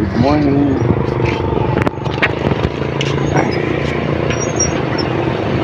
Good morning.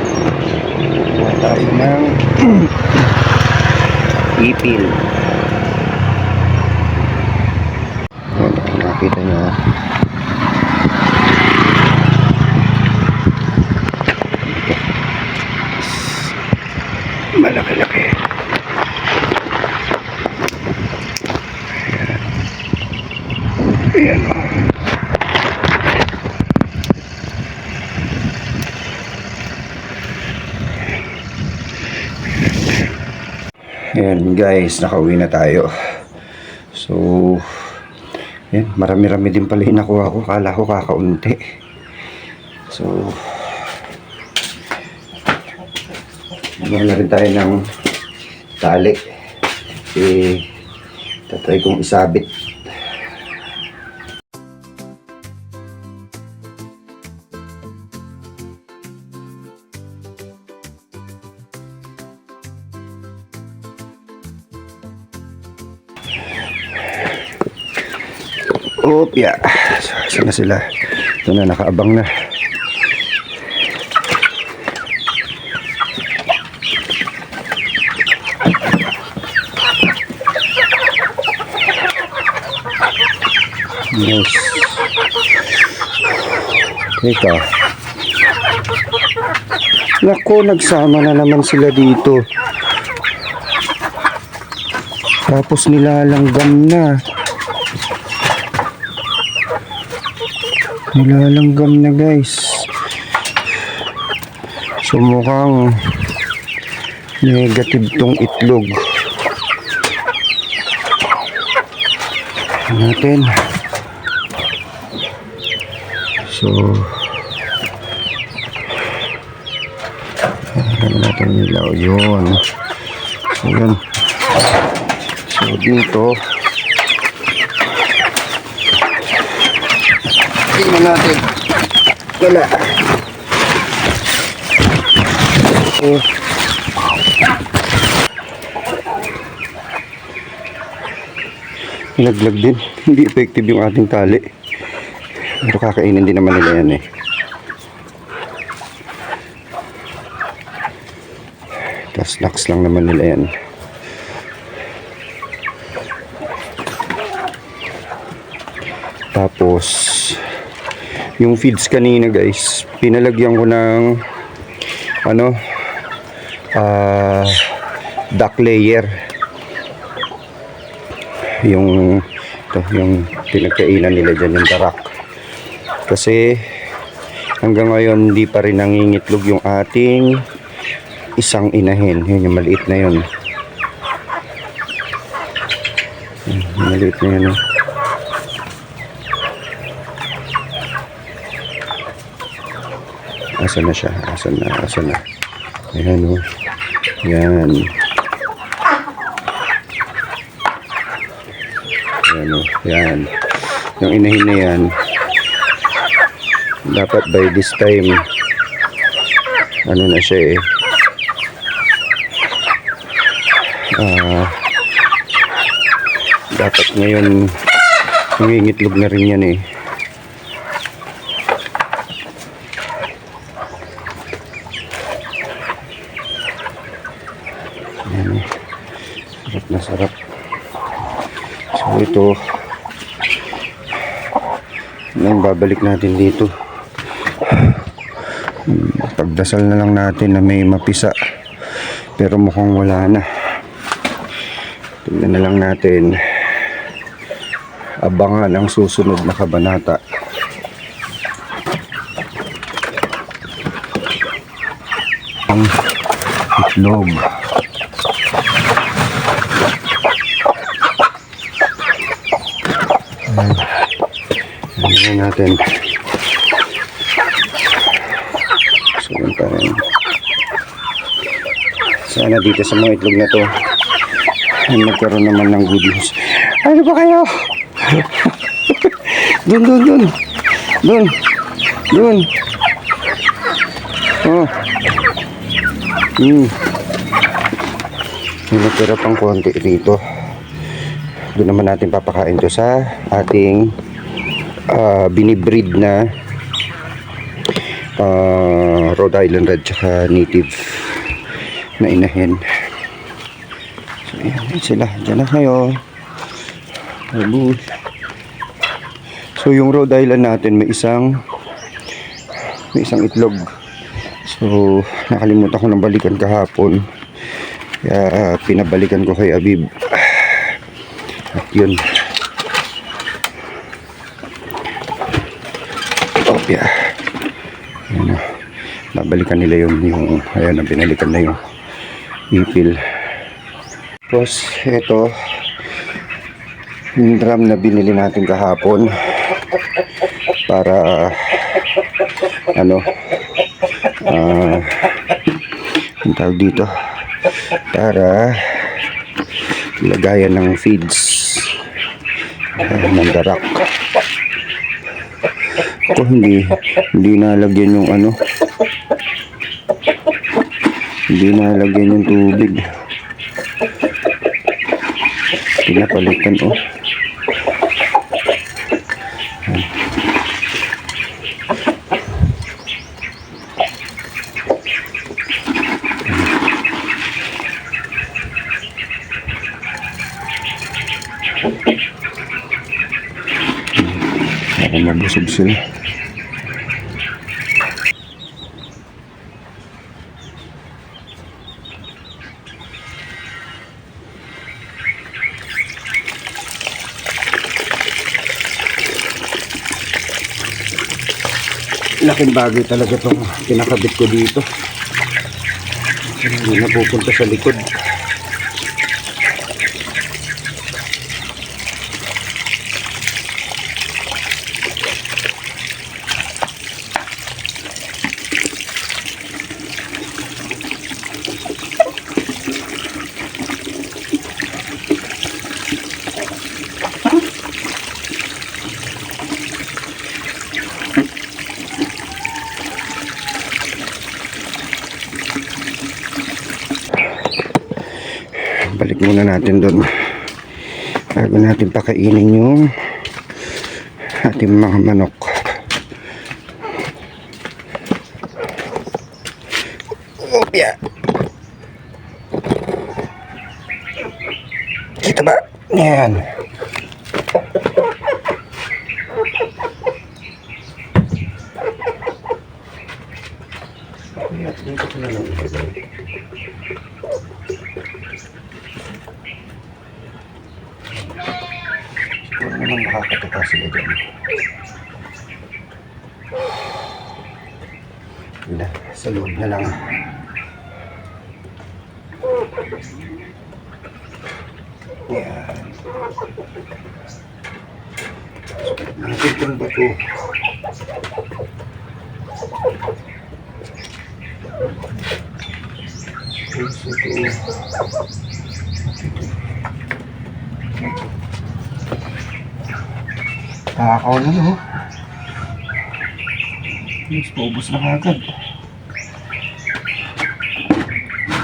Kuha tayo ng ipil. Ayan, nakita nyo. ah. Malaki-laki. Ayan o. Ayan guys, nakauwi na tayo. So, yan, marami-rami din pala yung nakuha ko. Kala ko kakaunti. So, Gumawa na tayo ng tali. Eh, tatry kong isabit. Opya. Saan na sila? Ito na, nakaabang na. Yes. Teka. Nako, nagsama na naman sila dito. Tapos nilalanggam na. Nilalanggam na guys. So mukhang negative tong itlog. Natin. So, ano natin nilaw yun. So, yun. So, dito, tingnan natin. Wala. So, naglag din. Hindi effective yung ating tali. Pero kakainin din naman nila yan eh. Tapos lax lang naman nila yan. Tapos, yung feeds kanina guys, pinalagyan ko ng ano, ah, duck layer. Yung, ito, yung pinagkainan nila dyan, yung darak. Kasi hanggang ngayon hindi pa rin nangingitlog yung ating isang inahin. Yun yung maliit na yun. Yung Maliit na yun. oh. Asan na siya? Asan na? Asan na? Ayan o. Yan. Ayan o. Yan. Yung inahin na yan, dapat by this time ano na siya eh ah dapat ngayon nangingitlog na rin yan eh Ayan eh. sarap na sarap so ito nang babalik natin dito. Pagdasal na lang natin na may mapisa. Pero mukhang wala na. Tingnan na lang natin. Abangan ang susunod na kabanata. Ang itlog Ayan natin. Yun pa rin. Sana dito sa mga itlog na to ay magkaroon naman ng good news. Ano ba kayo? dun, dun, dun. Dun. Dun. Oh. Hmm. May natira pang konti dito. Doon naman natin papakain to sa ating ah, binibreed na ah, Rhode Island Red tsaka native na inahin. So, ayan, ayan sila. Diyan na kayo. So, yung Rhode Island natin may isang may isang itlog. So, nakalimutan ko ng balikan kahapon. Kaya ah, pinabalikan ko kay Abib. At yun. Oh, yeah. Ayan na. Babalikan nila yun. Yung, ayan na, binalikan na yung ipil. Tapos, ito. Yung drum na binili natin kahapon. Para, ano, ah, ang tawag dito. Para, lagayan ng feeds uh, ng darak ako hindi hindi nalagyan yung ano hindi nalagyan yung tubig. Pinapalitan oh. Baka mabusog sila. Laking bagay talaga itong pinakabit ko dito. Hindi na pupunta sa likod. Balik muna natin doon bago natin pakainin yung ating mga manok. Opya kita ba? yan na lang ilagay. Siguro naman makakatuka sila dyan. Wala, sa loob na lang. Yan. Natin itong bato. Puso ko. Nakakaw na no. Yes, paubos na agad.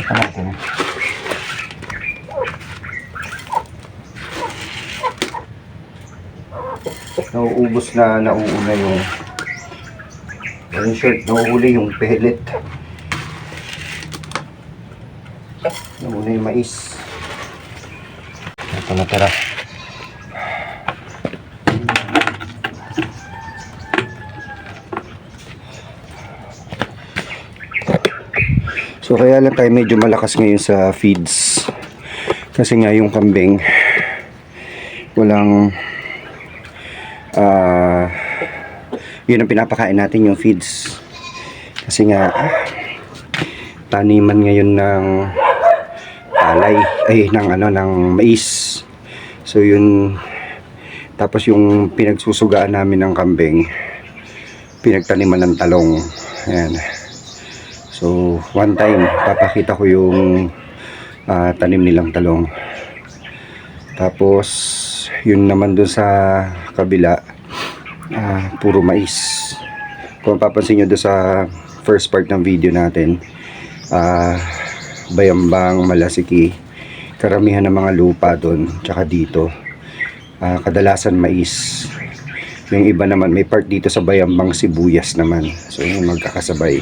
Ito natin. Nauubos na nauuna yung yung shirt, nauuli yung pellet. Nauna yung mais. Ito na tara. So kaya lang tayo medyo malakas ngayon sa feeds. Kasi nga yung kambing walang ah yun ang pinapakain natin yung feeds. Kasi nga taniman ngayon ng palay ay ng ano ng mais. So yun tapos yung pinagsusugaan namin ng kambing pinagtaniman ng talong. Ayan. So, one time, papakita ko yung ah, tanim nilang talong. Tapos, yun naman dun sa kabila, ah, puro mais. Kung papansin nyo doon sa first part ng video natin, ah, Bayambang, Malasiki, karamihan ng mga lupa doon, tsaka dito, ah, kadalasan mais. Yung iba naman, may part dito sa Bayambang Sibuyas naman. So, yun, magkakasabay.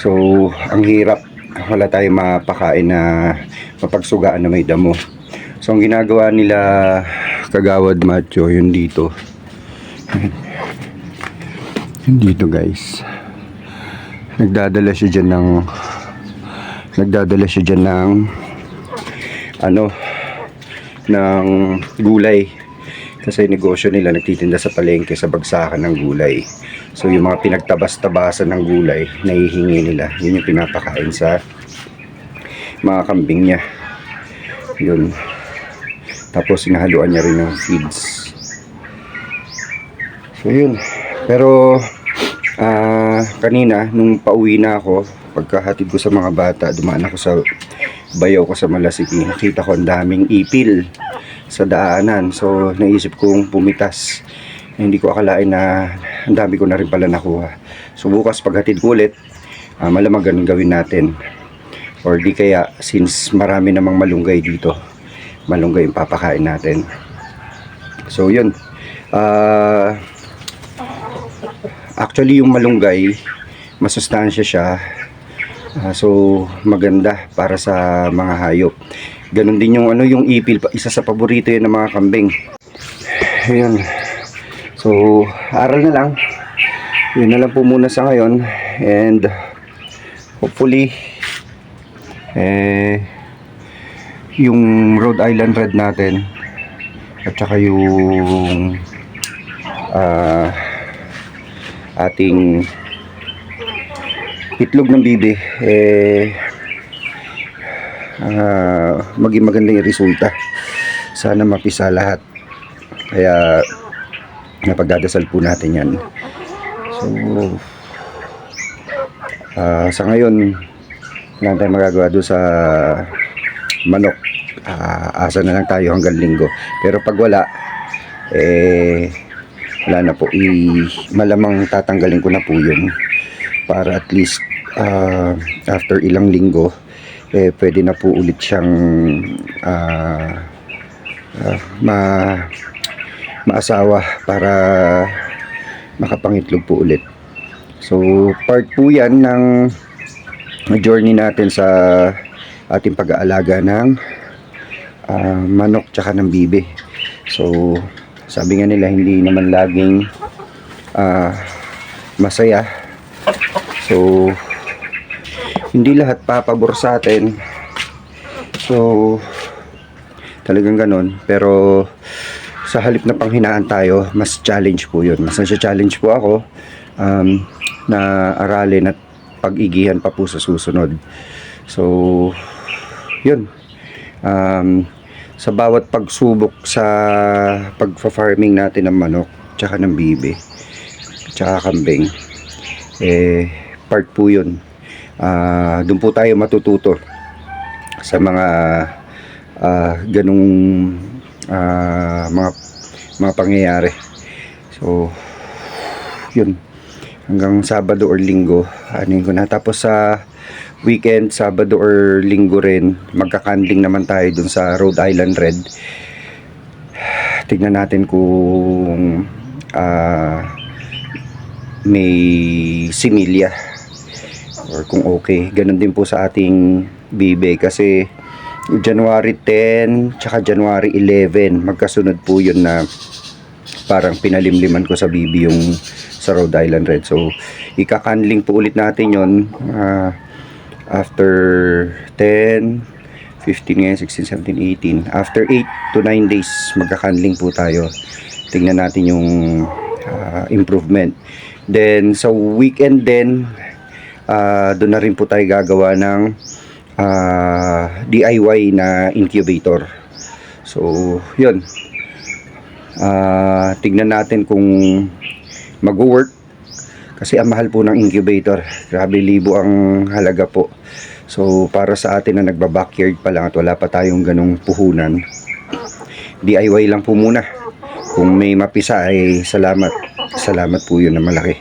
So, ang hirap. Wala tayong mapakain na mapagsugaan na may damo. So, ang ginagawa nila kagawad macho, yun dito. dito guys. Nagdadala siya dyan ng nagdadala siya dyan ng ano ng gulay. Kasi negosyo nila nagtitinda sa palengke sa bagsakan ng gulay. So yung mga pinagtabas-tabasan ng gulay nahihingi nila. Yun yung pinapakain sa mga kambing niya. Yun. Tapos sinahaluan niya rin ng feeds so yun. Pero ah kanina nung pauwi na ako pagkahatid ko sa mga bata dumaan ako sa bayaw ko sa Malasiki nakita ko ang daming ipil sa daanan. So naisip kong pumitas. Hindi ko akalain na ang dami ko na rin pala nakuha. So bukas paghatid ko ulit ah, malamang ganun gawin natin. Or di kaya since marami namang malunggay dito malunggay yung papakain natin. So yun. Ah actually yung malunggay masustansya siya Ah, so maganda para sa mga hayop. Ganon din yung ano yung ipil, isa sa paborito yan ng mga kambing. Ayun. So aral na lang. Yun na lang po muna sa ngayon and hopefully eh yung Rhode Island Red natin at saka yung ah ating itlog ng bibi eh ah, maging maganda yung resulta. Sana mapisa lahat. Kaya napagdadasal po natin yan. So ah, sa ngayon wala tayong magagawa doon sa manok. Ah, asa na lang tayo hanggang linggo. Pero pag wala eh wala na po. I malamang tatanggalin ko na po yun. Para at least ah, after ilang linggo eh pwede na po ulit siyang ah, ah, ma maasawa para makapangitlog po ulit. So part po yan ng journey natin sa ating pag-aalaga ng ah, manok tsaka ng bibi. So sabi nga nila hindi naman laging ah, masaya So, hindi lahat papabor sa atin. So, talagang ganon. Pero, sa halip na panghinaan tayo, mas challenge po yun. Mas challenge po ako um, na aralin at pag-igihan pa po sa susunod. So, yun. Um, sa bawat pagsubok sa pagfa-farming natin ng manok, tsaka ng bibi, tsaka kambing, eh, part po yun. Ah, doon po tayo matututo sa mga ah, ganung ah, mga mga pangyayari. So, yun. Hanggang Sabado or Linggo, anin ko na. Tapos sa weekend, Sabado or Linggo rin, magkakanding naman tayo dun sa Rhode Island Red. Tignan natin kung ah, may similya or kung okay. Ganon din po sa ating bibe kasi January 10 tsaka January 11 magkasunod po yun na parang pinalimliman ko sa bibi yung sa Rhode Island Red. So, ikakanling po ulit natin yon ah, after 10, 15 ngayon, 16, 17, 18. After 8 to 9 days, magkakanling po tayo. Tingnan natin yung ah, improvement. Then, sa weekend din, ah, doon na rin po tayo gagawa ng ah, DIY na incubator. So, yun. Ah, tignan natin kung mag-work kasi ang mahal po ng incubator. Grabe libo ang halaga po. So, para sa atin na nagba-backyard pa lang at wala pa tayong ganong puhunan, DIY lang po muna. Kung may mapisa ay salamat. Salamat po yun na malaki.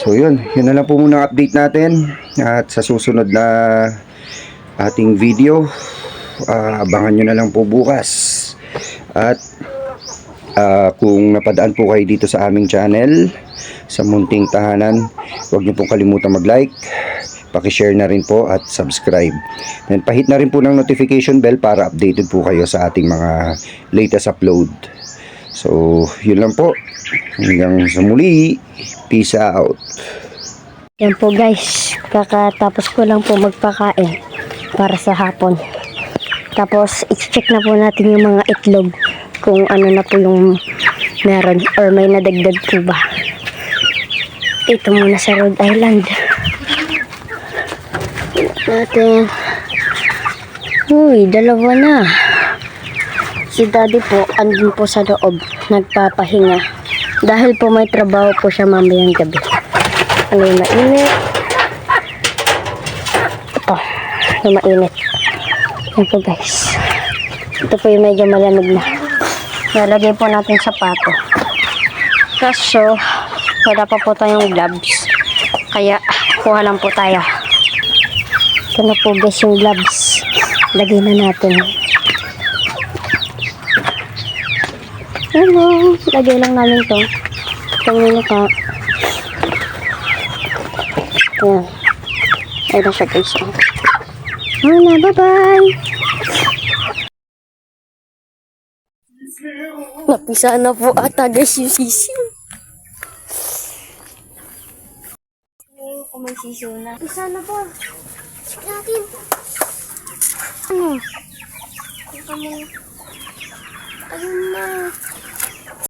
So yun, yun na lang po muna ang update natin. At sa susunod na ating video, ah, abangan nyo na lang po bukas. At Ah, kung napadaan po kayo dito sa aming channel, sa Munting Tahanan, huwag niyo pong kalimutan mag-like, paki-share na rin po at subscribe. And pahit na rin po ng notification bell para updated po kayo sa ating mga latest upload. So, yun lang po. Hanggang sa muli. Peace out. Yan po guys, kakatapos ko lang po magpakain para sa hapon. Tapos, i-check na po natin yung mga itlog kung ano na po yung meron or may nadagdag po ba. Ito muna sa Rhode Island. Natin. Uy, dalawa na. Si daddy po, andun po sa loob, nagpapahinga. Dahil po may trabaho po siya mamayang gabi. Ano yung mainit? Ito, yung mainit. Yan po guys. Ito po yung medyo malamig na. Lalagay po natin sapato. Kaso, wala pa po tayong gloves. Kaya, kuha lang po tayo. Ito na po guys yung gloves. Lagay na natin. Hello, lagay lang namin to. Ito muna ka. Ayan. Ayun siya guys. oh. Wala, bye-bye. Napisa na po ata guys yung sisiw. Sisiw na. Napisa na po. Natin. Ano? Ano? Ayun na.